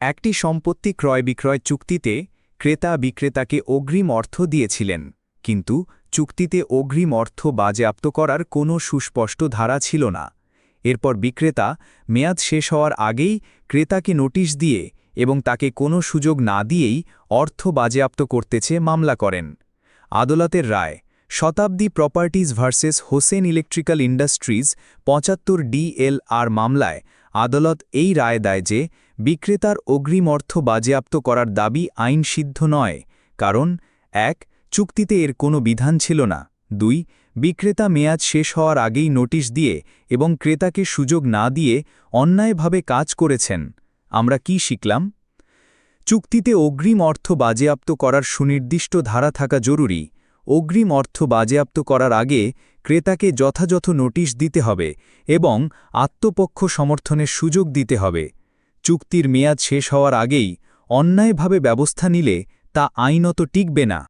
একটি সম্পত্তি ক্রয় বিক্রয় চুক্তিতে ক্রেতা বিক্রেতাকে অগ্রিম অর্থ দিয়েছিলেন, কিন্তু চুক্তিতে অগ্রিম অর্থ বাজেয়াপ্ত করার কোনো সুস্পষ্ট ধারা ছিল না। এরপর বিক্রেতা মেয়াদ শেষ হওয়ার আগেই ক্রেতাকে নোটিশ দিয়ে এবং তাকে কোনো সুযোগ না দিয়েই অর্থ বাজেয়াপ্ত করতেছে মামলা করেন। আদালতের রায়, Shatabdi properties versus Hossain electrical industries পঁচাত্তর ডিএলআর মামলায় আদালত এই রায় দেয় যে বিক্রেতার অগ্রিম অর্থ বাজেয়াপ্ত করার দাবি আইনসিদ্ধ নয়, কারণ, এক, চুক্তিতে এর কোনো বিধান ছিল না, দুই, বিক্রেতা মেয়াদ শেষ হওয়ার আগেই নোটিশ দিয়ে এবং ক্রেতাকে সুযোগ না দিয়ে অন্যায়ভাবে কাজ করেছেন। আমরা কি শিখলাম? চুক্তিতে অগ্রিম অর্থ বাজেয়াপ্ত করার সুনির্দিষ্ট ধারা থাকা জরুরি। অগ্রিম অর্থ বাজেয়াপ্ত করার আগে ক্রেতাকে যথাযথ নোটিশ দিতে হবে এবং আত্মপক্ষ সমর্থনের সুযোগ দিতে হবে। চুক্তির মেয়াদ শেষ হওয়ার আগেই অন্যায়ভাবে ব্যবস্থা নিলে তা আইনত টিকবে না।